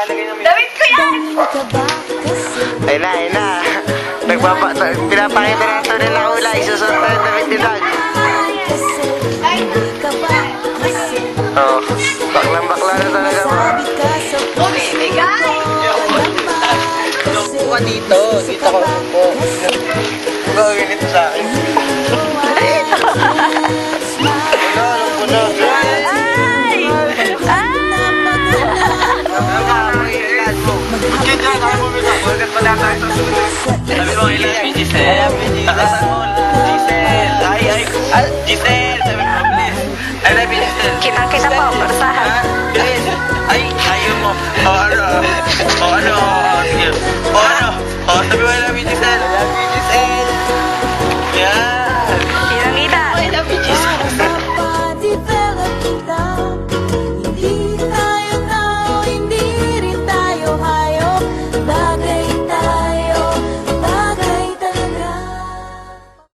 Damit ko yan! Ayun na, ayun na. Nagpapa, pinapakita na ito nila ula. Isusunod na yung damit nila. Oh, baklang bakla na talaga mo. Bumibigay! Upo ka dito. Dito ka upo. Huwag gawin ito sa akin. Puno, puno. Ay! Sabi mo, I love you, Giselle. Takasan mo, Giselle. Ay, ay, ah, Giselle. Sabi mo, please. I love you, Giselle. Kita-kita po, persahan. Ha? Bilis. Ay,